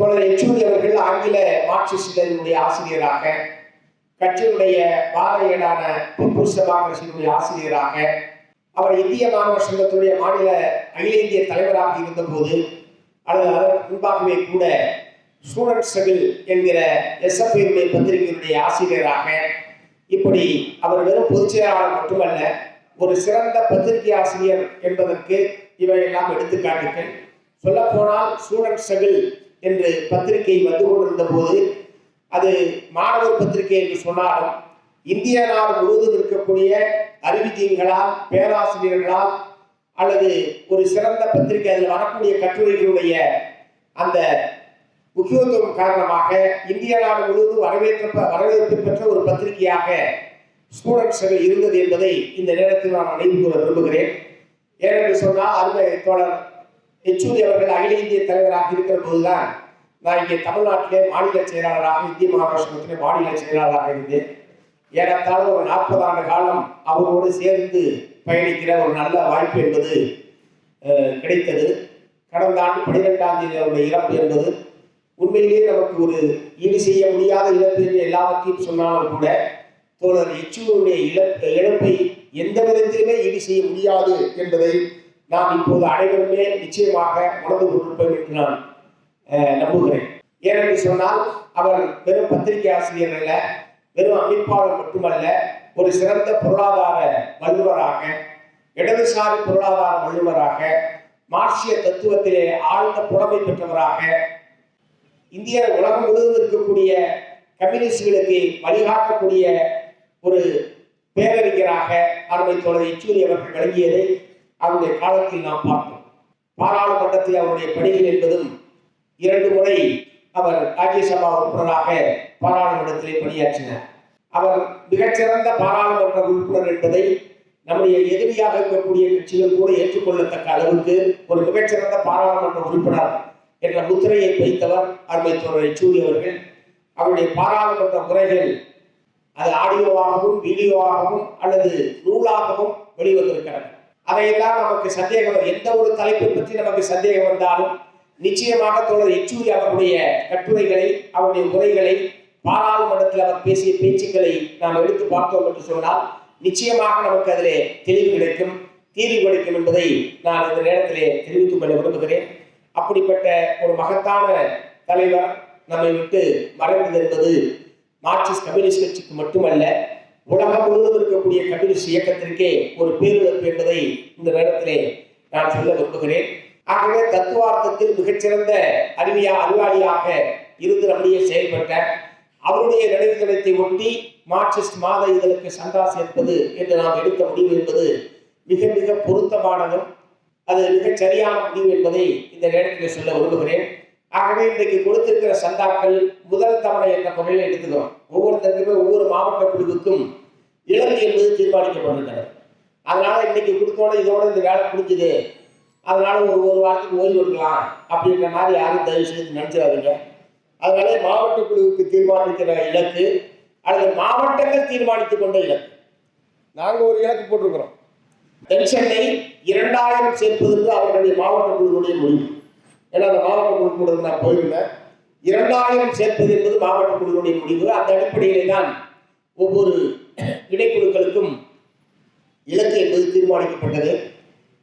தோழர் யெச்சூரி அவர்கள் ஆங்கில மார்க்சிஸ்ட் இதழினுடைய ஆசிரியராக கட்சியினுடைய பாதையேடான பீப்புள்ஸ் டெமோக்ரஸியினுடைய ஆசிரியராக அவர் இந்திய மாணவர் சங்கத்துடைய மாநில அகில இந்திய தலைவராக இருந்தபோது அல்லது அதற்கு முன்பாகவே கூட ஸ்டூடெண்ட் ஸ்ட்ரகிள் என்கிற எஸ்எஃப்ஐனுடைய பத்திரிகையினுடைய ஆசிரியராக இப்படி அவர் வெறும் பொதுச் செயலாளர் மட்டுமல்ல ஒரு சிறந்த பத்திரிகை ஆசிரியர் என்பதற்கு இவையெல்லாம் எடுத்துக்காட்டுகள். சொல்லப்போனால் ஸ்டூடெண்ட் ஸ்ட்ரகிள் என்று பத்திரிகை வந்து கொண்டிருந்த போது அது மாணவர் பத்திரிகை என்று சொன்னாலும் இந்திய நாடு முழுவதும் இருக்கக்கூடிய அறிவிஜீவிகளால் பேராசிரியர்களால் அல்லது ஒரு சிறந்த பத்திரிகை அதில் வரக்கூடிய கட்டுரைகளுடைய அந்த முக்கியத்துவம் காரணமாக இந்திய நாடு முழுவதும் வரவேற்ற வரவேற்பு பெற்ற ஒரு பத்திரிகையாக ஸ்டூடெண்ட்ஸ் இருந்தது என்பதை இந்த நேரத்தில் நான் நினைவு கூற விரும்புகிறேன். ஏனென்று சொன்னால் அருமை தோழர் யெச்சூரி அவர்கள் அகில இந்திய தலைவராக இருக்கிற போதுதான் நான் இங்கே தமிழ்நாட்டிலே மாநில செயலாளராக இந்திய மகாராஷ்டிரத்திலே மாநில செயலாளராக இருந்தேன். ஏறத்தாழ ஒரு நாற்பது ஆண்டு காலம் அவரோடு சேர்ந்து பயணிக்கிற ஒரு நல்ல வாய்ப்பு என்பது கிடைத்தது. கடந்த ஆண்டு பனிரெண்டாம் தேதி அவருடைய இறப்பு என்பது. உண்மையிலேயே நமக்கு ஒரு ஈடு செய்ய முடியாத இழப்பு என்று எல்லாவற்றையும் சொன்னாலும் கூட தோழர் எச்சுடைய இழப்பு இழப்பை எந்த விதத்திலுமே ஈடு செய்ய முடியாது என்பதை நாம் இப்போது அனைவருமே நிச்சயமாக உணர்ந்து கொண்டிருப்போம் என்று நான் நம்புகிறேன். ஏனென்று சொன்னால் அவர் வெறும் பத்திரிகை ஆசிரியர் அல்ல வெறும் அமைப்பாளர் மட்டுமல்ல ஒரு சிறந்த பொருளாதார வல்லுவராக இடதுசாரி பொருளாதார வல்லுவராக மார்க்சிய தத்துவத்திலே ஆழ்ந்த புலமை பெற்றவராக இந்திய உலகம் முழுவதும் இருக்கக்கூடிய கம்யூனிஸ்டுகளுக்கு வழிகாட்டக்கூடிய ஒரு பேரறிஞராக அருமை தோழர் எச்சூரி அவர்கள் விளங்கியதை அவருடைய காலத்தில் நாம் பார்த்தோம். பாராளுமன்றத்தில் அவருடைய பணிகள் என்பதும் இரண்டு முறை அவர் ராஜ்யசபா உறுப்பினராக பாராளுமன்றத்திலே பணியாற்றினார். அவர் மிகச்சிறந்த பாராளுமன்ற உறுப்பினர் என்பதை நம்முடைய எதிரியாக இருக்கக்கூடிய கட்சிகள் கூட ஏற்றுக்கொள்ளத்தக்க அளவுக்கு ஒரு மிகச்சிறந்த பாராளுமன்ற உறுப்பினர் என்ற முத்திரையை வைத்தவர் அருமை தோழரை சூரியவர்கள் அவர்கள். அவருடைய பாராளுமன்ற உரைகள் அது ஆடியோவாகவும் வீடியோவாகவும் அல்லது நூலாகவும் வெளிவந்திருக்கிறது. அதையெல்லாம் நமக்கு சந்தேகம் எந்த ஒரு தலைப்பை பற்றி நமக்கு சந்தேகம் வந்தாலும் நிச்சயமாக தோழர் எச்சூரி அவருடைய கட்டுரைகளை அவருடைய உரைகளை பாராளுமன்றத்தில் அவர் பேசிய பேச்சுக்களை நாம் எடுத்து பார்த்தோம் என்று சொன்னால் நிச்சயமாக நமக்கு அதிலே தெளிவு கிடைக்கும் தீர்வு கிடைக்கும் என்பதை நான் இந்த நேரத்திலே தெரிவித்துக் கொள்ள விரும்புகிறேன். அப்படிப்பட்ட ஒரு மகத்தான தலைவர் நம்மை விட்டு மறைந்தது என்பது மார்க்சிஸ்ட் கம்யூனிஸ்ட் கட்சிக்கு மட்டுமல்ல உலகம் முழுவதும் இருக்கக்கூடிய கம்யூனிஸ்ட் இயக்கத்திற்கே ஒரு பேரிழப்பு என்பதை இந்த நேரத்திலே நான் சொல்ல விரும்புகிறேன். ஆகவே தத்துவார்த்தத்தில் மிகச்சிறந்த அறிவியா அறிவாளியாக இருந்து நம்முடைய செயல்பட்ட அவருடைய நினைவு தினத்தை ஒட்டி மார்க்சிஸ்ட் மாத இதழுக்கு சந்தா சேர்ப்பது என்று நாம் எடுத்த முடிவு என்பது மிக மிக பொருத்தமானதும் அது மிகச் சரியான முடிவு என்பதை இந்த நேரத்தில் சொல்ல விரும்புகிறேன். ஆகவே இன்றைக்கு கொடுத்திருக்கிற சந்தாக்கள் முதல் தவணை என்ற முறையில் எடுத்துக்கிறோம். ஒவ்வொருத்தருக்குமே ஒவ்வொரு மாவட்ட குழுவுக்கும் இலக்கு என்பது தீர்மானிக்கப்படுகிறது அதனால இன்னைக்கு கொடுத்தோட இதோட இந்த வேலை முடிஞ்சுது. அதனால ஒரு ஒரு வாரத்துக்கு ஓய்வு எடுக்கலாம் அப்படின்ற மாதிரி யாரும் தயவு செய்து நினைச்சிடாதீங்க. அதனால மாவட்ட குழுவுக்கு தீர்மானிக்கிற இலக்கு அல்லது மாவட்டங்கள் தீர்மானித்துக் கொண்ட இலக்கு. நாங்கள் ஒரு இலக்கு போட்டிருக்கிறோம். பென்ஷனை இரண்டாயிரம் சேர்ப்பதற்கு அவர்களுடைய மாவட்ட குழுவுடைய முடிவு. ஏன்னா அந்த மாவட்ட குழு கூட நான் போயிருந்தேன் இரண்டாயிரம் சேர்ப்பது என்பது மாவட்ட குழுவுடைய முடிவு. அந்த அடிப்படையிலே தான் ஒவ்வொரு இடைக்குழுக்களுக்கும் இலக்கு என்பது தீர்மானிக்கப்பட்டது.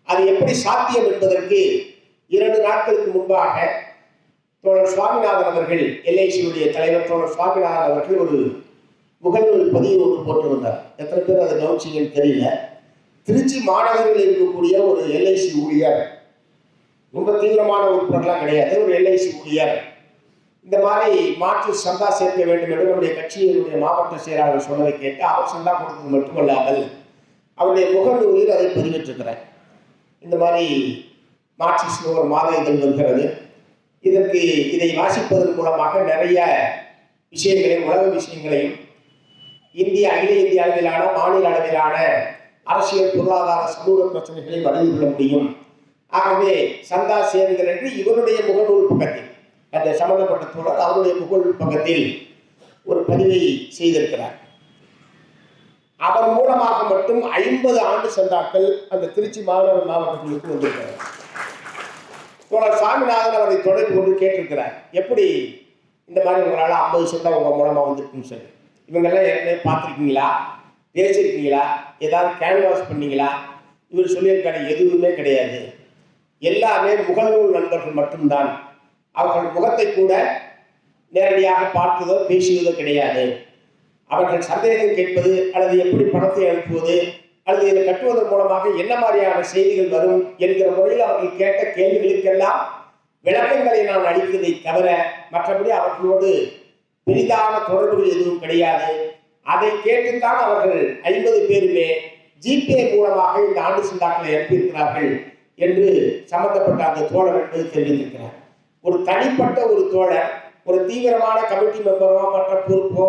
அது எப்படி சாத்தியம் என்பதற்கு இரண்டு நாட்களுக்கு முன்பாக தோழர் சுவாமிநாதன் அவர்கள் எல்ஐசியுடைய தலைவர் தோழர் சுவாமிநாதன் அவர்கள் ஒரு முகநூல் பதிவு ஒன்று போட்டிருந்தார். எத்தனை பேர் அதை கவனிச்சிங்கன்னு தெரியல. திருச்சி மாநகரில் இருக்கக்கூடிய ஒரு எல்ஐசி ஊழியர். ரொம்ப தீவிரமான உறுப்பினர்லாம் கிடையாது. ஒரு எல்ஐசி ஊழியர். இந்த மாதிரி மாற்று சந்தா சேர்க்க வேண்டும் என்று நம்முடைய கட்சியினுடைய மாவட்ட செயலாளர் சொன்னதை கேட்டு அவர் சந்தா கொடுத்தது மட்டுமல்லாமல் அவருடைய முகநூலில் அதை பதிவிட்டிருக்கிறேன் இந்த மாதிரி மார்க்சிஸ்ட் ஒரு மாத இதழ் வருகிறது. இதற்கு இதை வாசிப்பதன் மூலமாக நிறைய விஷயங்களையும் உலக விஷயங்களையும் இந்திய அகில இந்திய அளவிலான மாநில அளவிலான அரசியல் பொருளாதார சமூக பிரச்சனைகளை வழங்கி கொள்ள முடியும். ஆகவே சந்தா சேருங்கள் என்று இவருடைய முகநூல் பக்கத்தில் அந்த சம்பந்தப்பட்ட தோழர் அவருடைய புகழ் பக்கத்தில் ஒரு பதிவை செய்திருக்கிறார். அவர் மூலமாக மட்டும் ஐம்பது ஆண்டு சந்தாக்கள் அந்த திருச்சி மாநகர மாவட்டங்களுக்கு வந்திருக்கிறார். தோழர் சாமிநாதன் அவரை தொடர்பு கொண்டு கேட்டிருக்கிறார். எப்படி இந்த மாதிரி உங்களால் ஐம்பது சொந்தம் உங்கள் மூலமாக வந்திருக்குன்னு சொல்லி. இவங்கெல்லாம் ஏற்கனவே பார்த்துருக்கீங்களா? பேசியிருக்கீங்களா? ஏதாவது கேன்வாஸ் பண்ணீங்களா? இவர் சொல்லியிருக்காரு எதுவுமே கிடையாது. எல்லாமே முகநூல் நண்பர்கள் மட்டும்தான். அவர்கள் முகத்தை கூட நேரடியாக பார்த்ததோ பேசியதோ கிடையாது. அவர்கள் சந்தேகம் கேட்பது அல்லது எப்படி பணத்தை அனுப்புவது அல்லது இதை கட்டுவதன் மூலமாக என்ன மாதிரியான செய்திகள் வரும் என்கிற முறையில் அவர்கள் கேட்ட கேள்விகளுக்கெல்லாம் விளக்கங்களை நான் அளித்ததை தவிர மற்றபடி அவர்களோடு பெரிதான தொடர்புகள் எதுவும் கிடையாது. அதை கேட்டுத்தான் அவர்கள் ஐம்பது பேருமே ஜிபே மூலமாக இந்த ஆண்டு சிந்தாக்களை அனுப்பியிருக்கிறார்கள் என்று சம்பந்தப்பட்ட அந்த தோழர் என்பது தெரிவித்திருக்கிறார் ஒரு தனிப்பட்ட ஒரு தோழர் ஒரு தீவிரமான கமிட்டி மெம்பரோ மற்ற பொறுப்போ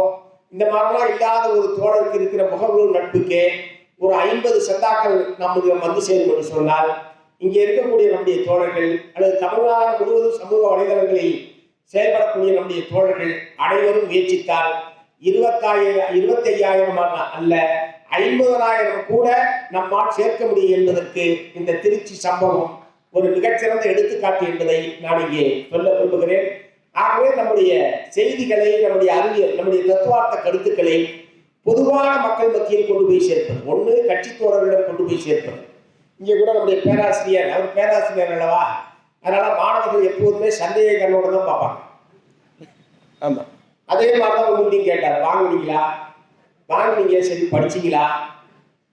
இந்த மாதிரிலாம் இல்லாத ஒரு தோழருக்கு இருக்கிற முகநூல் நட்புக்கே ஒரு ஐம்பது சந்தாக்கள் நம்முடைய வந்து சேரும் என்று சொன்னால் இங்கே இருக்கக்கூடிய நம்முடைய தோழர்கள் அல்லது தமிழ்நாடு முழுவதும் சமூக வலைதளங்களில் செயல்படக்கூடிய நம்முடைய தோழர்கள் அனைவரும் முயற்சித்தால் இருபத்தாயிரம் இருபத்தி ஐயாயிரம் அல்ல ஐம்பதனாயிரம் கூட நம்மால் சேர்க்க முடியும் என்பதற்கு இந்த திருச்சி சம்பவம் ஒரு மிகச்சிறந்த எடுத்துக்காட்டு என்பதை நான் இங்கே சொல்ல விரும்புகிறேன். ஆகவே நம்முடைய செய்திகளை நம்முடைய அறிவியல் நம்முடைய தத்துவார்த்த கருத்துக்களை பொதுவான மக்கள் மத்தியில் கொண்டு போய் சேர்ப்பது. ஒன்று கட்சி தோழர்களிடம் கொண்டு போய் சேர்ப்பது. இங்கே கூட நம்முடைய பேராசிரியர் அவர் பேராசிரியர் அல்லவா? அதனால மாணவர்கள் எப்போதுமே சந்தேக கண்ணோட தான் பார்ப்பாங்க. ஆமா. அதே மாதிரி தான் உங்கள்கிட்ட கேட்டார் வாங்குனீங்களா? வாங்குனீங்க சரி படிச்சீங்களா?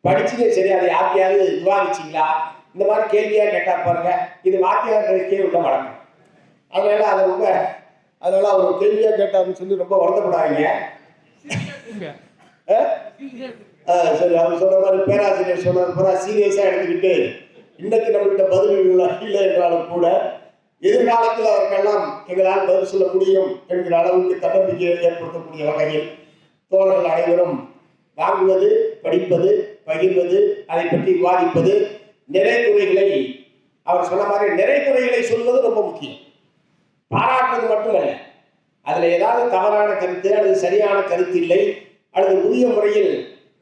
படிச்சீங்க சரி அதை யார்கிட்டயாவது விவாதிச்சீங்களா? இந்த மாதிரி கேள்வியா கேட்டார் பாருங்க. இது வாத்தியார்களுக்கே உள்ள வழக்கம். அதனால அதை ரொம்ப அதனால அவர் கேள்வியா கேட்டாருன்னு சொல்லி ரொம்ப வருத்தப்படாதீங்க. சரி அவர் சொன்ன மாதிரி பேராசிரியர் சொன்னது பூரா சீரியஸாக எடுத்துக்கிட்டு இன்னைக்கு நம்மகிட்ட இல்லை இல்லை என்றாலும் கூட எதிர்காலத்தில் அவருக்கெல்லாம் எங்களால் பதில் சொல்ல முடியும் என்கிற அளவுக்கு தன்னம்பிக்கையை ஏற்படுத்தக்கூடிய வகையில் தோழர்கள் அனைவரும் வாங்குவது படிப்பது பகிர்வது அதை பற்றி விவாதிப்பது நிறைகுறைகளை அவர் சொன்ன மாதிரி நிறைகுறைகளை சொல்வது ரொம்ப முக்கியம். பாராட்டுறது மட்டுமல்ல அதில் ஏதாவது தவறான கருத்து அல்லது சரியான கருத்து இல்லை அல்லது உரிய முறையில்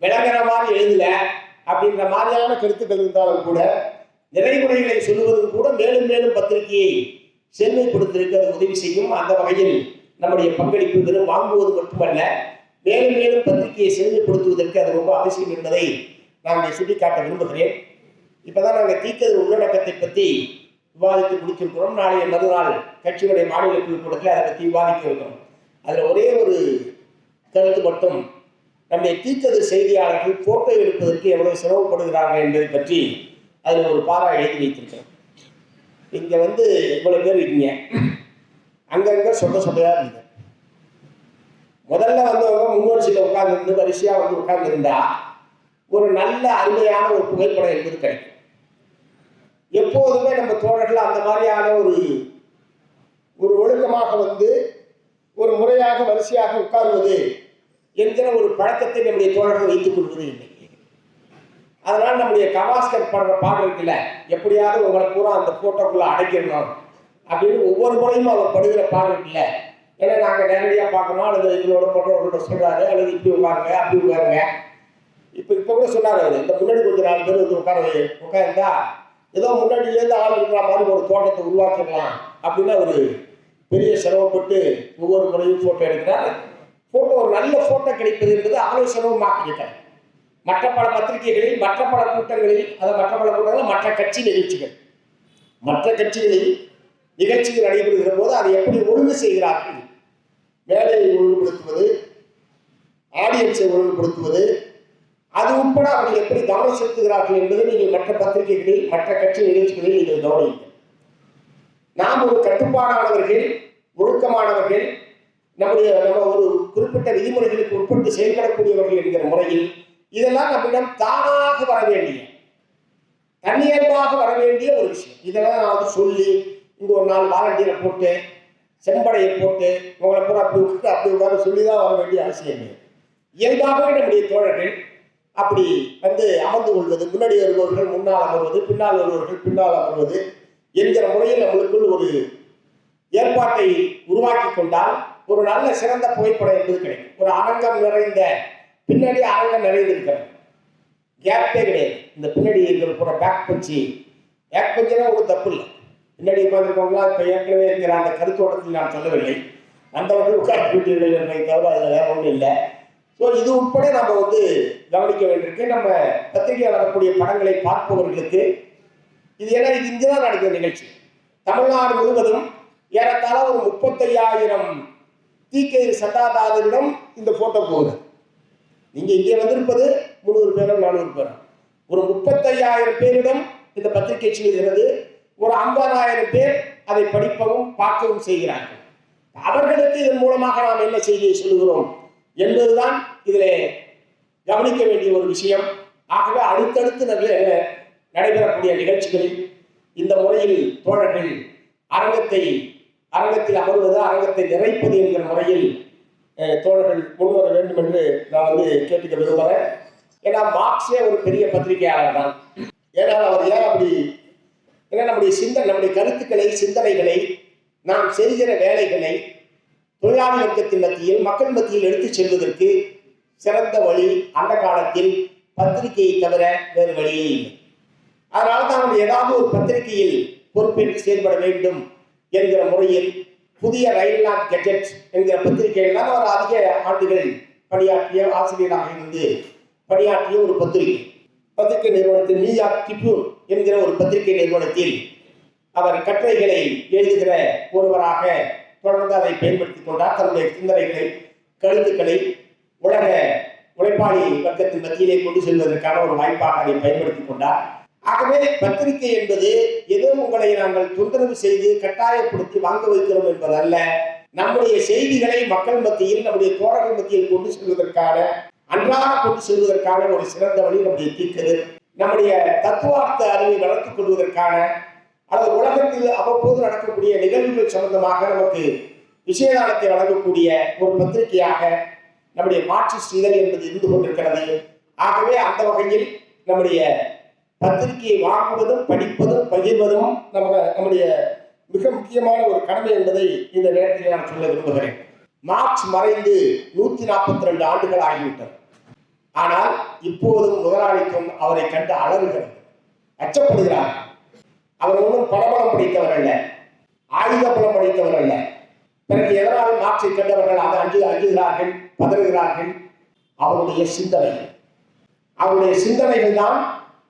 விளங்குற மாதிரி எழுதல அப்படின்ற மாதிரியான கருத்துக்கள் இருந்தாலும் கூட நிறைகுறைகளை சொல்லுவதும் கூட மேலும் மேலும் பத்திரிகையை செம்மைப்படுத்திருக்க அது உதவி செய்யும். அந்த வகையில் நம்முடைய பங்களிப்பு வெறும் வாங்குவது மட்டுமல்ல மேலும் மேலும் பத்திரிகையை செம்மைப்படுத்துவதற்கு அது ரொம்ப அவசியம் என்பதை நான் இங்கே சுட்டிக்காட்ட விரும்புகிறேன். இப்பதான் நாங்கள் தீக்கதிர் உள்ளடக்கத்தை பற்றி விவாதித்து முடிச்சிருக்கிறோம் நாளைய மறுநாள் கட்சியுடைய மாநில குழு கூட்டத்தில் அதை பற்றி விவாதிக்க இருக்கிறோம். அதில் ஒரே ஒரு கருத்து மட்டும் நம்முடைய தீர்த்தது செய்தியாளர்கள் போட்டோ எடுப்பதற்கு எவ்வளவு சிரமப்படுகிறார்கள் என்பதை பற்றி அதில் ஒரு பாரா எழுதி வைத்திருக்கிறோம். இங்கே வந்து இவ்வளவு பேர் இருக்கீங்க. அங்கங்க சொந்த சொந்தையாக இருக்குது. முதல்ல வந்தவங்க முன்னோட்சியில் உட்கார்ந்து வரிசையாக வந்து உட்கார்ந்துருந்தா ஒரு நல்ல அருமையான ஒரு புகைப்படம் என்பது கிடைக்கும். எப்போதுமே நம்ம தோழர்கள் அந்த மாதிரியான ஒரு ஒரு ஒழுக்கமாக வந்து ஒரு முறையாக வரிசையாக உட்காருவது என்கிற ஒரு பழக்கத்தை நம்முடைய தோழர்கள் வைத்துக் கொள்வது இல்லை. அதனால் நம்முடைய கவாஸ்கர் பாடுற பாடல் இருக்குல்ல எப்படியாவது உங்களை பூரா அந்த போட்டோக்குள்ள அடைக்கணும் அப்படின்னு ஒவ்வொரு முறையும் அவர் படுகிற பாடல் இருக்குல்ல. ஏன்னா நாங்கள் நேரடியாக பார்க்கணும் அல்லது எங்களோட போட்டோட சொல்றாரு அல்லது இப்படி உட்காருங்க அப்படி உட்காருங்க. இப்போ இப்போ கூட சொன்னார் அவர் இந்த முன்னாடி கொஞ்சம் நாலு பேர் வந்து உட்கார உட்காருந்தா ஏதோ முன்னாடியிலேருந்து ஆள் இருக்கிற மாதிரி ஒரு தோட்டத்தை உருவாக்கிடலாம் அப்படின்னு அவர் பெரிய சிரமப்பட்டு ஒவ்வொரு முறையும் ஃபோட்டோ எடுக்கிறார். ஃபோட்டோ ஒரு நல்ல ஃபோட்டோ கிடைப்பது என்பது அவ்வளோ சிரமமாக்கிவிட்டார் மற்ற பல பத்திரிகைகளில் மற்ற பல கூட்டங்களில் அதை மற்ற பல கூட்டங்களில் மற்ற கட்சி நிகழ்ச்சிகள். மற்ற கட்சிகளில் நிகழ்ச்சிகள் நடைபெறுகிற போது அதை எப்படி ஒழுங்கு செய்கிறார்கள்? வேலையை ஒழுங்குபடுத்துவது ஆடியன்ஸை ஒழுங்குபடுத்துவது அது உட்பட அவர்கள் எப்படி கவனம் செலுத்துகிறார்கள் என்பதை நீங்கள் மற்ற பத்திரிகைகளில் மற்ற கட்சி நிகழ்ச்சிகளில் நீங்கள் கவனியுங்கள். நாம் ஒரு கட்டுப்பாடானவர்கள் ஒழுக்கமானவர்கள் நம்முடைய நம்ம ஒரு குறிப்பிட்ட விதிமுறைகளுக்கு உட்பட்டு செயல்படக்கூடியவர்கள் என்கிற முறையில் இதெல்லாம் நம்மிடம் தானாக வர வேண்டிய தன்னியல்பாக வர வேண்டிய ஒரு விஷயம். இதெல்லாம் நான் வந்து சொல்லி இங்கே ஒரு நாள் வாலண்டியரை போட்டு செம்படையை போட்டு உங்களை பூரா அப்படி விட்டு அப்படி உட்கார சொல்லி தான் வர வேண்டிய அவசியம். இல்லை இயல்பாகவே நம்முடைய தோழர்கள் அப்படி வந்து அமர்ந்து கொள்வது முன்னாடி வருபவர்கள் முன்னால் அமர்வது பின்னால் வருபவர்கள் பின்னால் அமர்வது என்கிற முறையில் நம்மளுக்குள் ஒரு ஏற்பாட்டை உருவாக்கி கொண்டால் ஒரு நல்ல சிறந்த புகைப்படம் என்பது கிடைக்கும். ஒரு அரங்கம் நிறைந்த பின்னாடி அரங்கம் நிறைந்திருக்கிறது. கேப்பே கிடையாது. இந்த பின்னாடி இருக்கிற போகிற பேக் பஞ்சு பேக் பஞ்சுனா ஒரு தப்பு இல்லை. பின்னாடி உட்காந்துருக்கவங்களாம் இப்போ ஏற்கனவே இருக்கிற அந்த கருத்தோட்டத்தில் நான் சொல்லவில்லை. அந்தவர்கள் உட்கார்ந்து விட்டீர்கள் தவிர அதில் வேற ஒன்றும் இல்லை. ஸோ இது உட்பட நம்ம வந்து கவனிக்க வேண்டியிருக்கு. நம்ம பத்திரிகையில் வரக்கூடிய படங்களை பார்ப்பவர்களுக்கு இது ஏன்னா இது இங்கே தான் நடக்கிற நிகழ்ச்சி. தமிழ்நாடு முழுவதும் ஏறத்தாழ ஒரு முப்பத்தையாயிரம் தீக்கயிறு சட்டாதாரரிடம் இந்த போட்டோ போகுது. நீங்க இங்கே வந்திருப்பது முந்நூறு பேரும் நானூறு பேரும் ஒரு முப்பத்தையாயிரம் பேரிடம் இந்த பத்திரிகை செல்கிறது ஒரு ஐம்பதாயிரம் பேர் அதை படிப்பவும் பார்க்கவும் செய்கிறார்கள். அவர்களுக்கு இதன் மூலமாக நாம் என்ன செய்தியை சொல்லுகிறோம்? என்பதுதான் இதிலே கவனிக்க வேண்டிய ஒரு விஷயம். ஆகவே அடுத்தடுத்து நட- நடைபெறக்கூடிய நிகழ்ச்சிகளில் இந்த முறையில் தோழர்கள் அரங்கத்தை அரங்கத்தில் அமர்வது அரங்கத்தை நிறைப்பது என்கிற முறையில் தோழர்கள் முன்வர வேண்டும் என்று நான் வந்து கேட்டுக்க விரும்புகிறேன் ஏன்னா மார்க்ஸே ஒரு பெரிய பத்திரிகையாளர் தான். ஏன்னால் அவர் ஏன் அப்படி ஏன்னா நம்முடைய சிந்தனை நம்முடைய கருத்துக்களை சிந்தனைகளை நாம் செய்கிற வேலைகளை தொழிலாளி வர்க்கத்தின் மத்தியில் மக்கள் மத்தியில் எடுத்துச் செல்வதற்கு சிறந்த வழி அந்த காலத்தில் பத்திரிகையை தவிர வேறு வழியே இல்லை. அதனால தான் ஏதாவது ஒரு பத்திரிகையில் பொறுப்பேற்று செயல்பட வேண்டும் என்கிற முறையில் புதிய ரயில்நாத் கெஜெட் என்கிற பத்திரிகையில் தான் அவர் அதிக ஆண்டுகள் பணியாற்றிய ஆசிரியராக இருந்து பணியாற்றிய ஒரு பத்திரிகை. பத்திரிகை நிறுவனத்தில் நியூயார்க் டிபியூன் என்கிற ஒரு பத்திரிகை நிறுவனத்தில் அவர் கட்டுரைகளை எழுதுகிற ஒருவராக தொடர்ந்து அதை பயன்படுத்திக் கொண்டார். தன்னுடைய சிந்தனைகளை கருத்துக்களை உலக உழைப்பாளி வர்க்கத்தின் மத்தியிலே கொண்டு செல்வதற்கான ஒரு வாய்ப்பாக அதை பயன்படுத்திக் கொண்டார். ஆகவே பத்திரிகை என்பது ஏதோ உங்களை நாங்கள் தொந்தரவு செய்து கட்டாயப்படுத்தி வாங்க வைக்கிறோம் என்பதல்ல. நம்முடைய செய்திகளை மக்கள் மத்தியில் நம்முடைய தோழர்கள் மத்தியில் கொண்டு செல்வதற்கான அன்றாட கொண்டு செல்வதற்கான ஒரு சிறந்த வழி நம்முடைய தீர்க்கது நம்முடைய தத்துவார்த்த அறிவை வளர்த்துக் கொள்வதற்கான அல்லது உலகத்தில் அவ்வப்போது நடக்கக்கூடிய நிகழ்வுகள் சம்பந்தமாக நமக்கு விஷயதானத்தை வழங்கக்கூடிய ஒரு பத்திரிகையாக நம்முடைய மாற்று இதழ் என்பது இருந்து கொண்டிருக்கிறது. ஆகவே அந்த வகையில் நம்முடைய பத்திரிகையை வாங்குவதும் படிப்பதும் பகிர்வதும் நம்ம நம்முடைய மிக முக்கியமான ஒரு கடமை என்பதை இந்த நேரத்தில் நான் சொல்ல விரும்புகிறேன். மார்க்ஸ் மறைந்து நூத்தி நாற்பத்தி ரெண்டு ஆண்டுகள் ஆகிவிட்டது. ஆனால் இப்போதும் முதலாளிக்கும் அவரை கண்டு அலறுகிறது. அச்சப்படுகிறார் அவர் ஒன்றும் படபலம் படைத்தவர் அல்ல. ஆயுத பலம் படைத்தவர் அல்ல. பிறகு எதனால் மார்க்ஸை கண்டவர்கள் அதை அஞ்சு அஞ்சுகிறார்கள்? பதறுகிறார்கள் அவருடைய சிந்தனை. அவருடைய சிந்தனைகள் தான்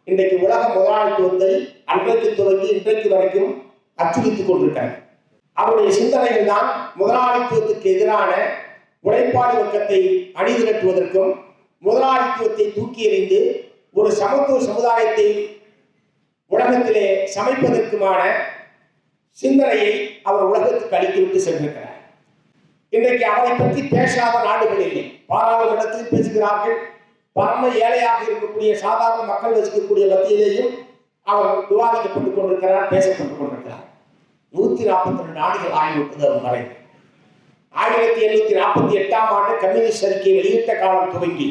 இன்றைக்கு உலக முதலாளித்துவத்தை அன்றைக்கு துவங்கி இன்றைக்கு வரைக்கும் அச்சுறுத்திக் கொண்டிருக்கிறார் அவருடைய சிந்தனைகள் தான் முதலாளித்துவத்துக்கு எதிரான உழைப்பாளி வர்க்கத்தை அணிதிரட்டுவதற்கும் முதலாளித்துவத்தை தூக்கி எறிந்து ஒரு சமத்துவ சமுதாயத்தை உலகத்திலே சமைப்பதற்குமான சிந்தனையை அவர் உலகத்துக்கு அளித்துவிட்டு சென்றிருக்கிறார். இன்றைக்கு அவரை பற்றி பேசாத நாடுகள் இல்லை. பாராளுமன்றத்தில் பேசுகிறார்கள். பரம ஏழையாக இருக்கக்கூடிய சாதாரண மக்கள் வசிக்கக்கூடிய மத்தியிலேயும் அவர் விவாதிக்கப்பட்டுக் கொண்டிருக்கிறார் பேசப்பட்டுக் கொண்டிருக்கிறார். நூத்தி நாற்பத்தி ரெண்டு ஆண்டுகள் ஆகிவிட்டது அவர் மறை ஆயிரத்தி எண்ணூத்தி நாற்பத்தி எட்டாம் ஆண்டு கம்யூனிஸ்ட் அறிக்கையை வெளியிட்ட காலம் துவங்கி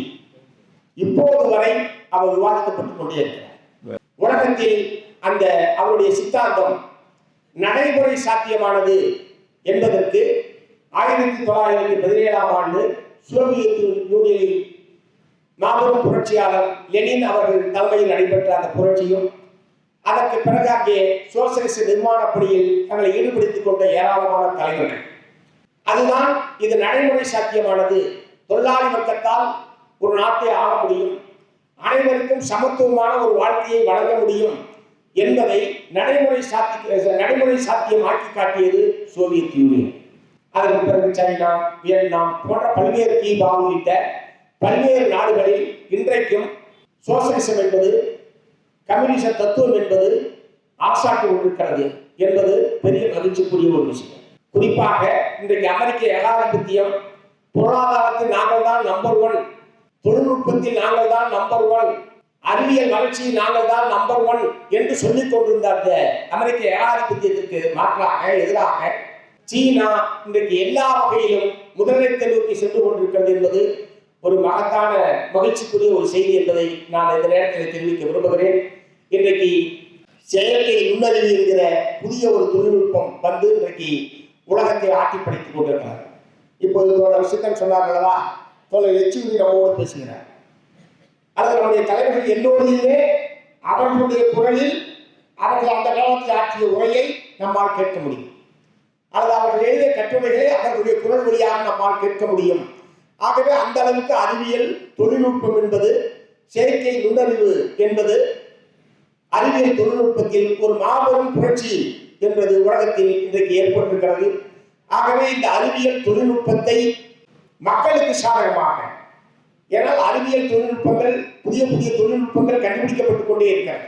இப்போது வரை அவர் விவாதிக்கப்பட்டுக் கொண்டே இருக்கிறார். உலகத்தில் அந்த அவருடைய சித்தாந்தம் நடைமுறை சாத்தியமானது என்பதற்கு ஆயிரத்தி தொள்ளாயிரத்தி பதினேழாம் ஆண்டு சோவியத் யூனியனில் மாபெரும் புரட்சியாளர் லெனின் அவர்கள் தலைமையில் நடைபெற்ற அந்த புரட்சியும் அதற்கு பிறகு அங்கே சோசியலிச நிர்மாணப் பணியில் தங்களை ஈடுபடுத்திக் கொண்ட ஏராளமான தலைவர்கள். அதுதான் இது நடைமுறை சாத்தியமானது. தொழிலாளி வர்க்கத்தால் ஒரு நாட்டை ஆள முடியும். அனைவருக்கும் சமத்துவமான ஒரு வாழ்க்கையை வழங்க முடியும் என்பதை நடைமுறை சாத்தி நடைமுறை சாத்தியம் ஆக்கி காட்டியது சோவியத் யூனியன். அதற்கு பிறகு சைனா வியட்நாம் போன்ற பல்வேறு கீபா உள்ளிட்ட பல்வேறு நாடுகளில் இன்றைக்கும் சோசியலிசம் என்பது கம்யூனிச தத்துவம் என்பது ஆசாட்டி கொண்டிருக்கிறது என்பது பெரிய மகிழ்ச்சிக்குரிய ஒரு விஷயம். குறிப்பாக இன்றைக்கு அமெரிக்க ஏகாதிபத்தியம் பொருளாதாரத்தில் நாங்கள் தான் நம்பர் ஒன் தொழில்நுட்பத்தில் நாங்கள் தான் நம்பர் ஒன் அறிவியல் வளர்ச்சியில் நாங்கள் தான் நம்பர் ஒன் என்று சொல்லிக் கொண்டிருந்த அந்த அமெரிக்க ஏகாதிபத்தியத்திற்கு மாற்றாக எதிராக சீனா இன்றைக்கு எல்லா வகையிலும் முதலிடத்தை நோக்கி சென்று கொண்டிருக்கிறது என்பது ஒரு மகத்தான மகிழ்ச்சிக்குரிய ஒரு செய்தி என்பதை நான் இந்த நேரத்தில் தெரிவிக்க விரும்புகிறேன். இன்றைக்கு செயற்கை நுண்ணறிவு என்கிற புதிய ஒரு தொழில்நுட்பம் வந்து இன்றைக்கு உலகத்தை ஆட்டி படைத்துக் கொண்டிருக்கிறார் இப்போது தோழர் சித்தன் சொன்னார்களா தோழர் எச்சுவி நம்மோடு பேசுகிறார். அல்லது நம்முடைய தலைவர்கள் எல்லோரையுமே அவர்களுடைய குரலில் அவர்கள் அந்த காலத்தில் ஆற்றிய உரையை நம்மால் கேட்க முடியும். அல்லது அவர்கள் எழுதிய கட்டுரைகளை அவர்களுடைய குரல் வழியாக நம்மால் கேட்க முடியும். ஆகவே அந்த அளவுக்கு அறிவியல் தொழில்நுட்பம் என்பது செயற்கை நுண்ணறிவு என்பது அறிவியல் தொழில்நுட்பத்தில் ஒரு மாபெரும் புரட்சி என்பது உலகத்தில் இன்றைக்கு ஏற்பட்டிருக்கிறது. ஆகவே இந்த அறிவியல் தொழில்நுட்பத்தை மக்களுக்கு சாதகமாக ஏனால் அறிவியல் தொழில்நுட்பங்கள் புதிய புதிய தொழில்நுட்பங்கள் கண்டுபிடிக்கப்பட்டுக் கொண்டே இருக்கிறது.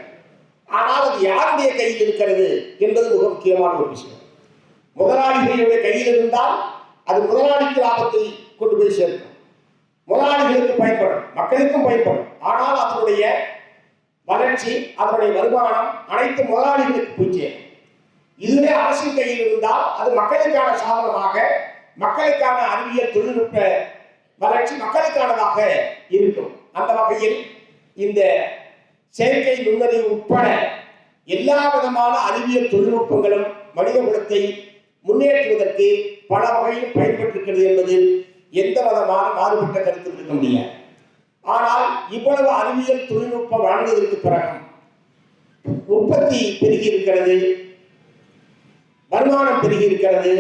ஆனால் அது யாருடைய கையில் இருக்கிறது என்பது மிக முக்கியமான ஒரு விஷயம். முதலாளிகளுடைய கையில் இருந்தால் அது முதலாளிக்கு லாபத்தை கொண்டு போய் சேர்க்கும். முதலாளிகளுக்கு பயன்படும் மக்களுக்கும் பயன்படும். ஆனால் அதனுடைய வளர்ச்சி அதனுடைய வருமானம் அனைத்து முதலாளிகளுக்கு போய் சேரும். இதுவே அரசின் கையில் இருந்தால் அது மக்களுக்கான சாதனமாக மக்களுக்கான அறிவியல் தொழில்நுட்ப வளர்ச்சி மக்களுக்கானதாக இருக்கும். அந்த வகையில் இந்த செயற்கை நுண்ணறிவு உட்பட எல்லா விதமான அறிவியல் தொழில்நுட்பங்களும் மனித குலத்தை முன்னேற்றுவதற்கு பல வகையில் பயன்பட்டிருக்கிறது என்பதில் எந்த விதமான மாறுபட்ட கருத்து இருக்க முடியாது ஆனால் இவ்வளவு அறிவியல் தொழில்நுட்பம் வளர்ந்ததற்கு பிறகு உற்பத்தி பெருகி இருக்கிறது வருமானம் பெருகி இருக்கிறது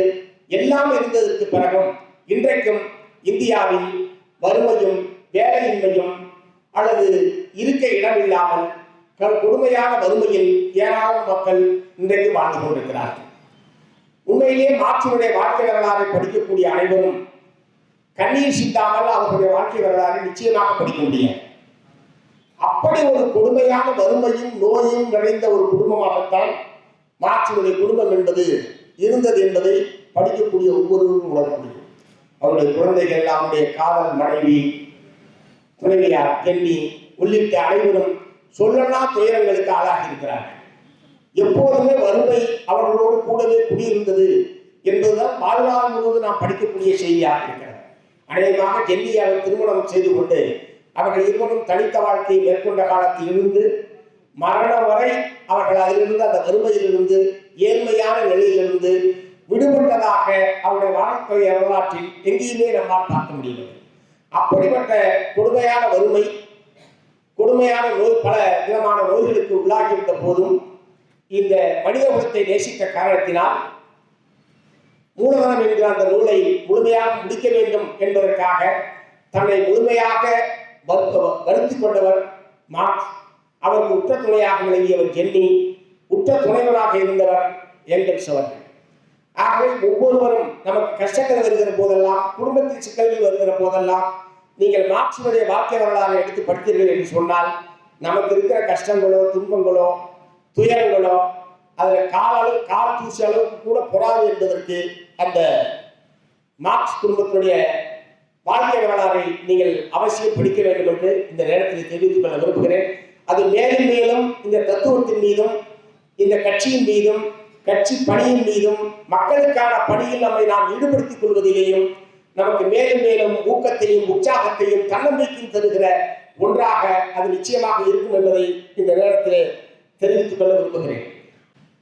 எல்லாம் இருந்ததற்கு பிறகும் இன்றைக்கும் இந்தியாவில் வறுமையும் வேலையின்மையும் அல்லது இருக்க இடமில்லாமல் க- கொடுமையான வறுமையில் ஏராளம் மக்கள் இன்றைக்கு வாழ்ந்து கொண்டிருக்கிறார்கள். உண்மையிலே மாற்றினுடைய வாழ்க்கை வரலாறை படிக்கக்கூடிய அனைவரும் கண்ணீர் சிந்தாமல் அவர்களுடைய வாழ்க்கை வரலாறை நிச்சயமாக படிக்க முடியும் அப்படி ஒரு கொடுமையான வறுமையும் நோயும் நிறைந்த ஒரு குடும்பமாகத்தான் மாற்றினுடைய குடும்பம் என்பது இருந்தது என்பதை படிக்கக்கூடிய ஒவ்வொருவரும் உணர முடியும். அவருடைய குழந்தைகள் அவருடைய காதல் மனைவி துணைவியார் பெண்ணி உள்ளிட்ட அனைவரும் சொல்லலாம் துயரங்களுக்கு ஆளாகி இருக்கிறார்கள். எப்போதுமே வறுமை அவர்களோடு கூடவே குடியிருந்தது என்பதுதான் வாழ்நாள் முழுவதும் நாம் படிக்கக்கூடிய செய்தியாக இருக்கிறது. அநேகமாக ஜென்னியாவை திருமணம் செய்து கொண்டு அவர்கள் இருவரும் தனித்த வாழ்க்கையை மேற்கொண்ட காலத்தில் இருந்து மரணம் வரை அவர்கள் அதிலிருந்து அந்த வறுமையிலிருந்து ஏழ்மையான நிலையிலிருந்து விடுபட்டதாக அவருடைய வாழ்க்கை வரலாற்றில் எங்கேயுமே நம்மால் பார்க்க முடியவில்லை. அப்படிப்பட்ட கொடுமையான வறுமை கொடுமையான நோய் பல விதமான நோய்களுக்கு உள்ளாகியிருந்த போதும் இந்த மனித குலத்தை நேசித்த காரணத்தினால் மூலதனம் என்கிற அந்த நூலை முழுமையாக முடிக்க வேண்டும் என்பதற்காக தன்னை முழுமையாக வருத்த- வருத்திக் கொண்டவர் மார்க்ஸ் அவருக்கு உற்ற துணையாக விளங்கியவர் ஜென்னி உற்ற துணைவராக இருந்தவர் ஏங்கல்ஸ் அவர்கள். ஆகவே ஒவ்வொருவரும் நமக்கு கஷ்டங்கள் வருகிற போதெல்லாம் குடும்பத்தில் சிக்கல்கள் வருகிற போதெல்லாம் நீங்கள் மார்க்சினுடைய வாழ்க்கை வரலாறு எடுத்து படித்தீர்கள் என்று சொன்னால் நமக்கு இருக்கிற கஷ்டங்களோ துன்பங்களோ துயரங்களோ அதில் கால் அளவு கால் தூசி அளவுக்கு கூட பொறாது என்பதற்கு அந்த மார்க்ஸ் குடும்பத்தினுடைய வாழ்க்கை வரலாறை நீங்கள் அவசியம் படிக்க வேண்டும் என்று இந்த நேரத்தில் தெரிவித்துக் கொள்ள விரும்புகிறேன். அது மேலும் மேலும் இந்த தத்துவத்தின் மீதும் இந்த கட்சியின் மீதும் கட்சி பணியின் மீதும் மக்களுக்கான பணியில் நம்மை நாம் ஈடுபடுத்திக் கொள்வதிலேயும் நமக்கு மேலும் மேலும் ஊக்கத்தையும் உற்சாகத்தையும் தன்னம்பிக்கையும் தருகிற ஒன்றாக அது நிச்சயமாக இருக்கும் என்பதை இந்த நேரத்தில் தெரிவித்துக் கொள்ள விரும்புகிறேன்.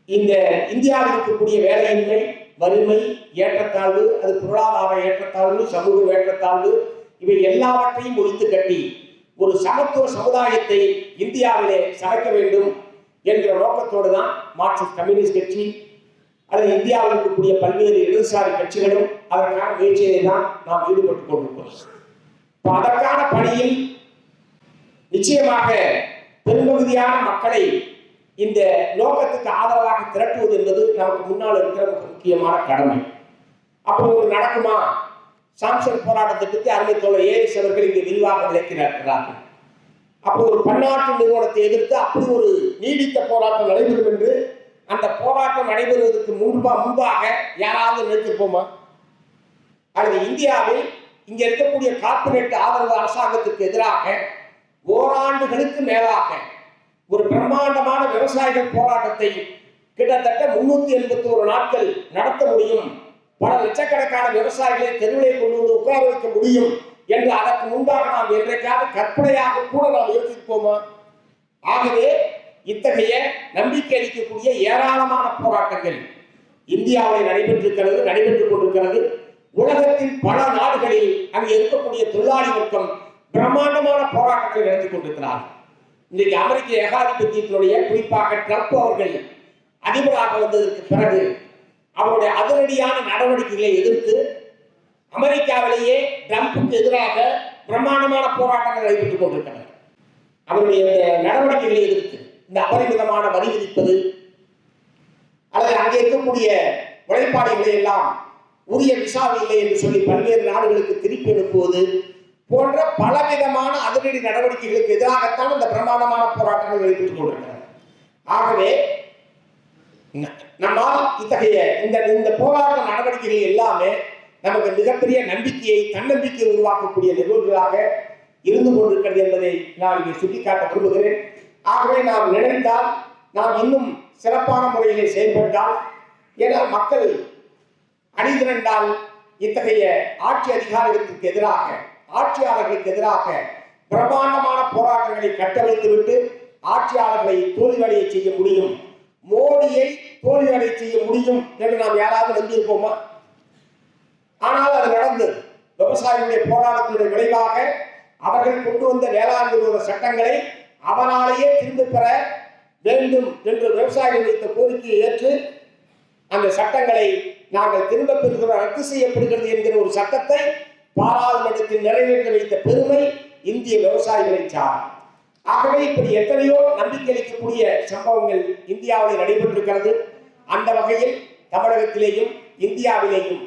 இந்த இந்தியாவில் இருக்கக்கூடிய வேலையின்மை வறுமை ஏற்றத்தாழ்வு அது பொருளாதார ஏற்றத்தாழ்வு சமூக ஏற்றத்தாழ்வு இவை எல்லாவற்றையும் ஒழித்து கட்டி ஒரு சமத்துவ சமுதாயத்தை இந்தியாவிலே சமைக்க வேண்டும் என்கிற நோக்கத்தோடு தான் மார்க்சிஸ்ட் கம்யூனிஸ்ட் கட்சி அல்லது இந்தியாவில் இருக்கக்கூடிய பல்வேறு இடதுசாரி கட்சிகளும் அதற்கான முயற்சியை தான் நாம் ஈடுபட்டுக் கொண்டிருக்கிறோம். அதற்கான பணியில் நிச்சயமாக பெரும்பகுதியான மக்களை இந்த நோக்கத்துக்கு ஆதரவாக திரட்டுவது என்பது நமக்கு முன்னால் இருக்கிற மிக முக்கியமான கடமை. அப்போ ஒரு நடக்குமா? சாம்சங் போராட்டத்திற்கு பற்றி அருமை தோழர் ஏஎஸ் அவர்கள் இங்கே விரிவாக விளக்கிறார்கள் அப்போ ஒரு பன்னாட்டு நிறுவனத்தை எதிர்த்து அப்படி ஒரு நீடித்த போராட்டம் நடைபெறும் என்று அந்த போராட்டம் நடைபெறுவதற்கு முன்பா முன்பாக யாராவது நினைத்திருப்போமா? அல்லது இந்தியாவில் இங்கே இருக்கக்கூடிய கார்ப்பரேட் ஆதரவு அரசாங்கத்துக்கு எதிராக ஓராண்டுகளுக்கு மேலாக ஒரு பிரம்மாண்டமான விவசாயிகள் போராட்டத்தை கிட்டத்தட்ட முன்னூத்தி எண்பத்தி ஒரு நாட்கள் நடத்த முடியும். பல லட்சக்கணக்கான விவசாயிகளை தெருவிலே கொண்டு வந்து உட்கார வைக்க முடியும் என்று அதற்கு முன்பாக நாம் என்றைக்காவது கற்பனையாக கூட நாம் யோசிப்போமா? ஆகவே இத்தகைய நம்பிக்கை அளிக்கக்கூடிய ஏராளமான போராட்டங்கள் இந்தியாவில் நடைபெற்றிருக்கிறது நடைபெற்றுக் கொண்டிருக்கிறது. உலகத்தின் பல நாடுகளில் அங்கு இருக்கக்கூடிய தொழிலாளி வர்க்கம் பிரம்மாண்டமான போராட்டங்களை நடத்தி கொண்டிருக்கிறார்கள். இன்றைக்கு அமெரிக்க ஏகாதிபத்தியத்தினுடைய குறிப்பாக ட்ரம்ப் அவர்கள் அதிபராக வந்ததற்கு பிறகு அவருடைய அதிரடியான நடவடிக்கைகளை எதிர்த்து அமெரிக்காவிலேயே ட்ரம்ப்புக்கு எதிராக பிரமாணமான போராட்டங்கள் நடைபெற்றுக் கொண்டிருக்கின்றன. அவருடைய நடவடிக்கைகளை எதிர்த்து இந்த அபரிமிதமான வரி விதிப்பது அல்லது அங்கே இருக்கக்கூடிய உழைப்பாளிகளை எல்லாம் உரிய விசாவில்லை இல்லை என்று சொல்லி பல்வேறு நாடுகளுக்கு திருப்பி அனுப்புவது போன்ற பலவிதமான அதிரடி நடவடிக்கைகளுக்கு எதிராகத்தான் இந்த பிரம்மாண்டமான போராட்டங்கள் நடைபெற்றுக் கொண்டிருக்கிறது ஆகவே நம்மால் இத்தகைய இந்த இந்த போராட்ட நடவடிக்கைகள் எல்லாமே நமக்கு மிகப்பெரிய நம்பிக்கையை தன்னம்பிக்கையை உருவாக்கக்கூடிய நிகழ்வுகளாக இருந்து கொண்டிருக்கிறது என்பதை நான் இங்கே சுட்டிக்காட்ட விரும்புகிறேன். ஆகவே நாம் நினைத்தால் நாம் இன்னும் சிறப்பான முறையிலே செயல்பட்டால் ஏன்னா மக்கள் அணிதிரண்டால் இத்தகைய ஆட்சி அதிகாரத்திற்கு எதிராக ஆட்சியாளர்களுக்கு எதிராக பிரமாண்டமான போராட்டங்களை கட்டமைத்துவிட்டு ஆட்சியாளர்களை தோல்வியடைய செய்ய முடியும். மோடியை தோல்வியடை செய்ய முடியும் என்று நாம் யாராவது நம்பியிருப்போமா? ஆனால் அது நடந்தது விவசாயிகளுடைய போராட்டத்தினுடைய விளைவாக அவர்கள் கொண்டு வந்த வேளாண் விரோத சட்டங்களை அவனாலேயே திரும்பப் பெற வேண்டும் என்று விவசாயிகள் வைத்த கோரிக்கையை ஏற்று அந்த சட்டங்களை நாங்கள் திரும்ப பெறுகிறோம் ரத்து செய்யப்படுகிறது என்கிற ஒரு சட்டத்தை பாராளுமன்றத்தில் நிறைவேற்ற வைத்த பெருமை இந்திய விவசாயிகளை சார் ஆகவே இப்படி எத்தனையோ நம்பிக்கை அளிக்கக்கூடிய சம்பவங்கள் இந்தியாவில் நடைபெற்றிருக்கிறது. அந்த வகையில் தமிழகத்திலேயும் இந்தியாவிலேயும்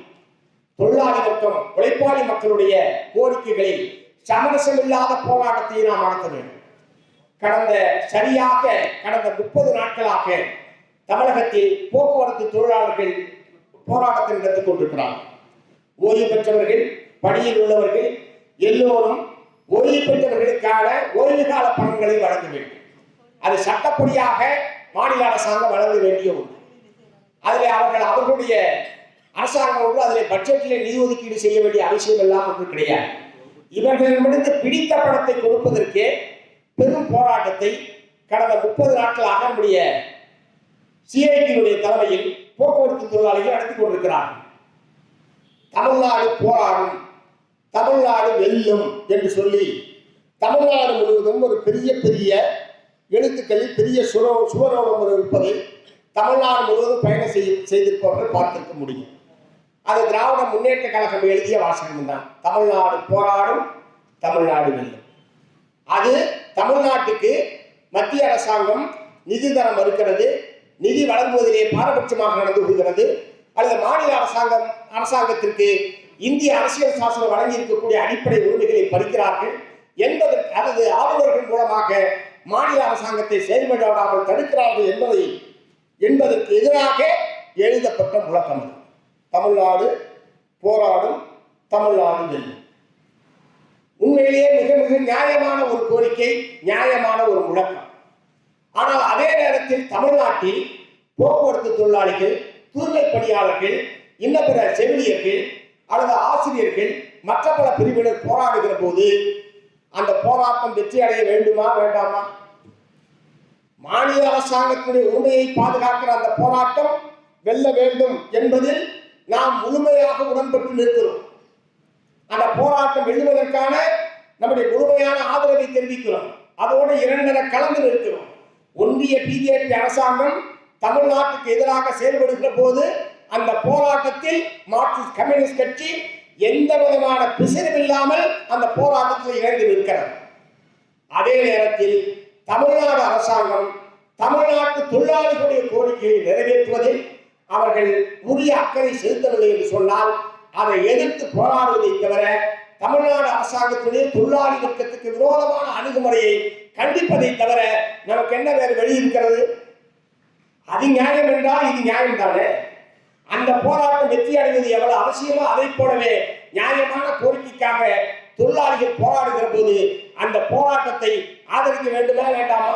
தொழிலாளி மற்றும் உழைப்பாளி மக்களுடைய கோரிக்கைகளில் சமரசமில்லாத போராட்டத்தை நாம் நடத்த வேண்டும். கடந்த சரியாக கடந்த முப்பது நாட்களாக தமிழகத்தில் போக்குவரத்து தொழிலாளர்கள் போராட்டத்தை நடத்திக் கொண்டிருக்கிறார்கள். ஓய்வு பெற்றவர்கள் பணியில் உள்ளவர்கள் எல்லோரும் ஓய்வு பெற்றவர்களுக்கான ஓய்வு கால பணங்களை வழங்க வேண்டும். அது சட்டப்படியாக மாநில அரசாங்கம் வழங்க வேண்டிய ஒன்று. அதில் அவர்கள் அவர்களுடைய அரசாங்கம் ஒன்று அதில் பட்ஜெட்டில் நிதி ஒதுக்கீடு செய்ய வேண்டிய அவசியம் எல்லாம் ஒன்று கிடையாது. இவர்களிடமிருந்து பிடித்த பணத்தை கொடுப்பதற்கே பெரும் போராட்டத்தை கடந்த முப்பது நாட்களாக நம்முடைய சிஐடியுடைய தலைமையில் போக்குவரத்து தொழிலாளிகள் நடத்தி கொண்டிருக்கிறார்கள். தமிழ்நாடு போராடும் தமிழ்நாடு வெல்லும் என்று சொல்லி தமிழ்நாடு முழுவதும் ஒரு பெரிய பெரிய எழுத்துக்களில் பெரிய சுரோ சுவரோகம் இருப்பதை தமிழ்நாடு முழுவதும் பயணம் செய்ய செய்திருப்பவர்கள் பார்த்திருக்க முடியும். அது திராவிட முன்னேற்ற கழகம் எழுதிய வாசகம் தான். தமிழ்நாடு போராடும் தமிழ்நாடு வெல்லும். அது தமிழ்நாட்டுக்கு மத்திய அரசாங்கம் நிதி தர மறுக்கிறது நிதி வழங்குவதிலே பாரபட்சமாக நடந்து கொள்கிறது. அல்லது மாநில அரசாங்கம் அரசாங்கத்திற்கு இந்திய அரசியல் சாசனம் வழங்கி இருக்கக்கூடிய அடிப்படை உரிமைகளை பறிக்கிறார்கள் என்பதற்கு அல்லது ஆளுநர்கள் மூலமாக மாநில அரசாங்கத்தை செயல்படாமல் தடுக்கிறார்கள் என்பதை என்பதற்கு எதிராக எழுதப்பட்ட முழக்கம் தமிழ்நாடு போராடும் தமிழ்நாடு வெல்லும் உண்மையிலேயே மிக மிக நியாயமான ஒரு கோரிக்கை நியாயமான ஒரு முழக்கம். ஆனால் அதே நேரத்தில் தமிழ்நாட்டில் போக்குவரத்து தொழிலாளிகள் தூய்மை பணியாளர்கள் இன்ன பிற செவிலியர்கள் அல்லது ஆசிரியர்கள் மற்ற பல பிரிவினர் போராடுகிற போது அந்த போராட்டம் வெற்றி அடைய வேண்டுமா வேண்டாமா? மாநில அரசாங்கத்தினுடைய உரிமையை பாதுகாக்கிற அந்த போராட்டம் வெல்ல வேண்டும் என்பதில் நாம் முழுமையாக உடன்பட்டு நிற்கிறோம். அந்த போராட்டம் வெல்லுவதற்கான நம்முடைய முழுமையான ஆதரவை தெரிவிக்கிறோம். அதோடு இரண்டரை கலந்து நிற்கிறோம். ஒன்றிய பிஜேபி அரசாங்கம் தமிழ்நாட்டுக்கு எதிராக செயல்படுகிற போது அந்த போராட்டத்தில் மார்க்சிஸ்ட் கம்யூனிஸ்ட் கட்சி எந்த விதமான பிசிறும் இல்லாமல் அந்த போராட்டத்தில் இணைந்து நிற்கிறது. அதே நேரத்தில் தமிழ்நாடு அரசாங்கம் தமிழ்நாட்டு தொழிலாளிகளுடைய கோரிக்கையை நிறைவேற்றுவதில் அவர்கள் உரிய அக்கறை செலுத்தவில்லை என்று சொன்னால் அதை எதிர்த்து போராடுவதை தவிர தமிழ்நாடு அரசாங்கத்துடைய தொழிலாளி வர்க்கத்துக்கு விரோதமான அணுகுமுறையை கண்டிப்பதை தவிர நமக்கு என்ன வேறு வெளியிருக்கிறது இருக்கிறது? அது நியாயம் என்றால் இது நியாயம் தானே அந்த போராட்டம் வெற்றி அடைவது எவ்வளவு அவசியமோ அதை போலவே நியாயமான கோரிக்கைக்காக தொழிலாளிகள் போராடுகிற போது அந்த போராட்டத்தை ஆதரிக்க வேண்டுமா வேண்டாமா?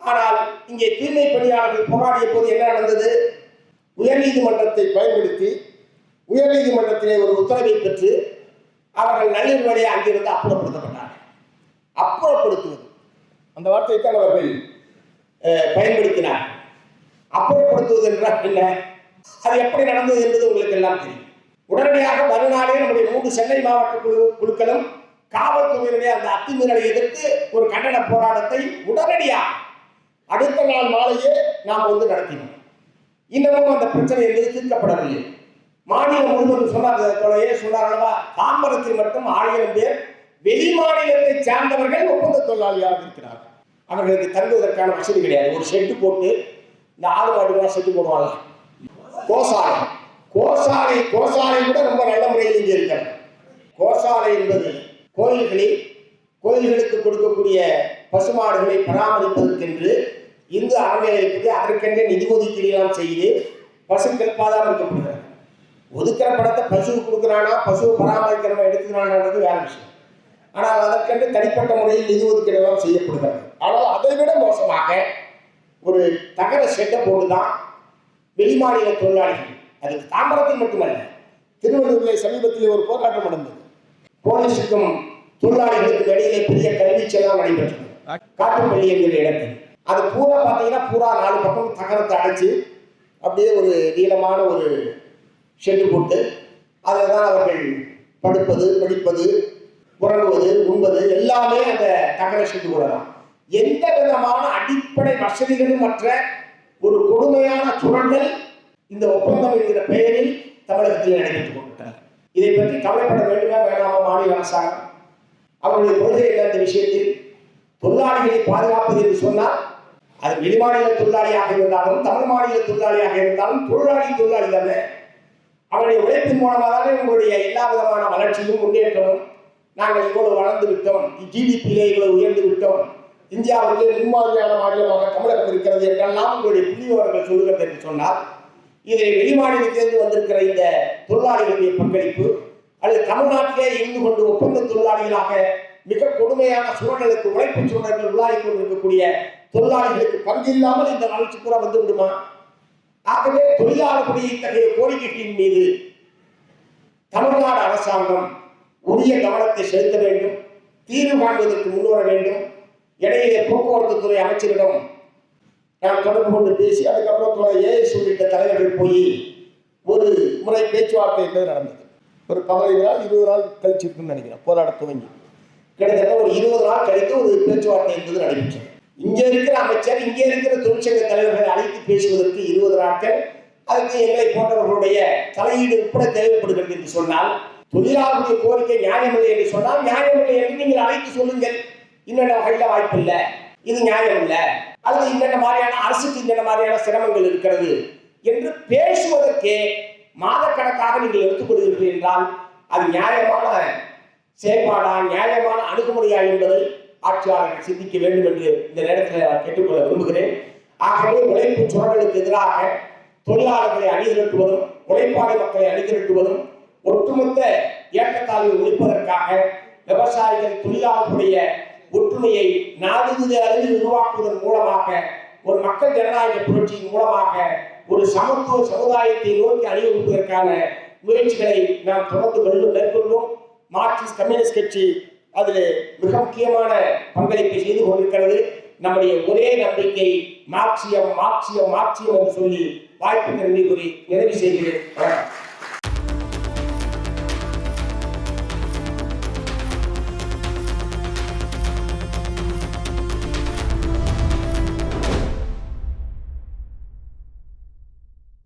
ஆனால் இங்கே தூய்மை பணியாளர்கள் போராடிய போது என்ன நடந்தது? உயர்நீதிமன்றத்தை பயன்படுத்தி உயர்நீதிமன்றத்திலே ஒரு உத்தரவை பெற்று அவர்கள் நள்ளிரவு வழியை அங்கிருந்து அப்புறப்படுத்தப்பட்டார்கள். அப்புறப்படுத்துவது. அந்த வார்த்தையை தான் அவர்கள் பயன்படுத்தினார் அப்புறப்படுத்துவது என்றால் என்ன? அது எப்படி நடந்தது என்பது உங்களுக்கு எல்லாம் தெரியும். உடனடியாக மறுநாளே நம்முடைய மூன்று சென்னை மாவட்ட குழு குழுக்களும் காவல்துறையினுடைய அந்த அத்துமீறலை எதிர்த்து ஒரு கண்டன போராட்டத்தை உடனடியாக அடுத்த நாள் மாலையே நாம் வந்து நடத்தினோம். இன்னமும் அந்த பிரச்சனை என்பது தீர்க்கப்படவில்லை. மாநிலம் முழுவதும் சொன்னார் தொலையே சொன்னார் அல்லவா? தாம்பரத்தில் மட்டும் ஆயிரம் பேர் வெளி மாநிலத்தை சார்ந்தவர்கள் ஒப்பந்த தொழிலாளியாக இருக்கிறார்கள். அவர்களுக்கு தங்குவதற்கான வசதி கிடையாது. ஒரு ஷெட்டு போட்டு இந்த ஆடு மாடுகளாக ஷெட்டு போடுவாங்க. கோசாலை. கோசாலை கோசாலை கூட ரொம்ப நல்ல முறையில் இங்கே இருக்கிறது. கோசாலை என்பது கோயில்களில் கோயில்களுக்கு கொடுக்கக்கூடிய பசுமாடுகளை பராமரிப்பதற்கென்று இந்து அறநிலையத்துக்கு அதற்கென்றே நிதி ஒதுக்கீடுலாம் செய்து பசுக்கள் பராமரிக்கப்படுகிறது ஒதுக்கிற படத்தை பசுவுக்கு கொடுக்குறானா பசுவை பராமரிக்கிறவன் எடுத்துக்கிறான்ன்றது வேற விஷயம். ஆனால் அதற்கென்று தனிப்பட்ட முறையில் நிதி ஒதுக்கீடுலாம் செய்யப்படுகிறது. ஆனால் அதை விட மோசமாக ஒரு தகர செட்டை போட்டு தான் வெளிமாநில தொழிலாளிகள். அதுக்கு தாம்பரத்தில் மட்டுமல்ல திருவள்ளூரில் சமீபத்தில் ஒரு போராட்டம் நடந்தது. போலீஸுக்கும் தொழிலாளிகளுக்கும் இடையிலே பெரிய கல்வீச்செல்லாம் நடைபெற்றது. காட்டுப்பள்ளி என்கிற இடத்தில். அது பூரா பார்த்தீங்கன்னா பூரா நாலு பக்கம் தகரத்தை அடைச்சு அப்படியே ஒரு நீளமான ஒரு ஷெட்டு போட்டு அதில் தான் அவர்கள் படுப்பது படிப்பது உறங்குவது உண்பது எல்லாமே அந்த தகர ஷெட்டு கூட தான். எந்த விதமான அடிப்படை வசதிகளும் மற்ற ஒரு கொடுமையான சுரண்டல் இந்த ஒப்பந்தம் என்கிற பெயரில் தமிழகத்தில் நடைபெற்றுக் கொண்டிருக்கிறார் இதை பற்றி கவலைப்பட வேண்டுமா வேண்டாமா மாநில அரசாங்கம்? அவருடைய கொள்கை என்ன இந்த விஷயத்தில்? தொழிலாளிகளை பாதுகாப்பது என்று சொன்னால் அது வெளிமாநில தொழிலாளியாக இருந்தாலும் தமிழ் மாநில தொழிலாளியாக இருந்தாலும் தொழிலாளி தொழிலாளி தானே. அவருடைய உழைப்பின் மூலமாக தானே உங்களுடைய எல்லா விதமான வளர்ச்சியும் முன்னேற்றமும் நாங்கள் இவ்வளவு வளர்ந்து விட்டோம். ஜிடிபியிலே இவ்வளவு உயர்ந்து விட்டோம். இந்தியாவிலே முன்மாதிரியான மாநிலமாக தமிழகம் இருக்கிறது என்றெல்லாம் உங்களுடைய புள்ளிவர்கள் சொல்லுகிறது என்று சொன்னால் இதை வெளிமாநிலத்திலிருந்து வந்திருக்கிற இந்த தொழிலாளிகளுடைய பங்களிப்பு அல்லது தமிழ்நாட்டிலே இருந்து கொண்டு ஒப்பந்த தொழிலாளிகளாக மிக கொடுமையான சூழலுக்கு உழைப்பு சூழல்கள் உள்ளாகி கொண்டிருக்கக்கூடிய தொழிலாளிகளுக்கு பங்கு இல்லாமல் இந்த வளர்ச்சி பூரா வந்து விடுமா? ஆகவே தொழிலாளர்களுடைய இத்தகைய கோரிக்கைகளின் மீது தமிழ்நாடு அரசாங்கம் உரிய கவனத்தை செலுத்த வேண்டும் தீர்வு காண்பதற்கு முன்வர வேண்டும். இடையிலே போக்குவரத்து துறை அமைச்சரிடம் நான் தொடர்பு கொண்டு பேசி அதுக்கப்புறம் துறை ஏஎஸ் உள்ளிட்ட தலைவர்கள் போய் ஒரு முறை பேச்சுவார்த்தை என்பது நடந்தது. ஒரு பதினைந்து நாள் இருபது நாள் கழிச்சு இருக்குன்னு நினைக்கிறேன் போராட துவங்கி. கிட்டத்தட்ட ஒரு இருபது நாள் கழித்து ஒரு பேச்சுவார்த்தை என்பது நடைபெற்றது. இங்கே இருக்கிற அமைச்சர் இங்கே இருக்கிற தொழிற்சங்க தலைவர்களை அழைத்து பேசுவதற்கு இருபது நாட்கள் அதுக்கு எங்களை போன்றவர்களுடைய தலையீடு உட்பட தேவைப்படுகிறது என்று சொன்னால் தொழிலாளர்களுடைய கோரிக்கை நியாயமில்லை என்று சொன்னால் நியாயமில்லை என்று நீங்கள் அழைத்து சொல்லுங்கள். இன்னென்ன வகையில வாய்ப்பு இல்லை. இது நியாயம் இல்லை. அல்லது இன்னென்ன மாதிரியான அரசுக்கு இன்னென்ன மாதிரியான சிரமங்கள் இருக்கிறது என்று பேசுவதற்கே மாதக்கணக்காக நீங்கள் எடுத்துக்கொள்கிறீர்கள் என்றால் அது நியாயமான செயல்பாடா நியாயமான அணுகுமுறையா என்பதை ஆட்சியாளர்கள் சிந்திக்க வேண்டும் என்று இந்த நேரத்தில் நான் கேட்டுக்கொள்ள விரும்புகிறேன். ஆகவே உழைப்பு சுரண்டலுக்கு எதிராக தொழிலாளர்களை அணிதிரட்டுவதும் உழைப்பாளி மக்களை அணிதிரட்டுவதும் ஒட்டுமொத்த ஏற்றத்தாழ்வை ஒழிப்பதற்காக விவசாயிகள் தொழிலாளர்களுடைய ஒற்றுமையை நாடுகிற அளவில் உருவாக்குவதன் மூலமாக ஒரு மக்கள் ஜனநாயக புரட்சியின் மூலமாக ஒரு சமத்துவ சமுதாயத்தை நோக்கி அணிவகுப்பதற்கான முயற்சிகளை நாம் தொடர்ந்து கொள்ளும் மேற்கொள்வோம் மார்க்சிஸ்ட் கம்யூனிஸ்ட் கட்சி அதில் மிக முக்கியமான பங்களிப்பை செய்து கொண்டிருக்கிறது. நம்முடைய ஒரே நம்பிக்கை மார்க்சியம் மார்க்சியம் மார்க்சியம் என்று சொல்லி வாய்ப்பு நன்றி கூறி நிறைவு செய்கிறேன். வணக்கம்.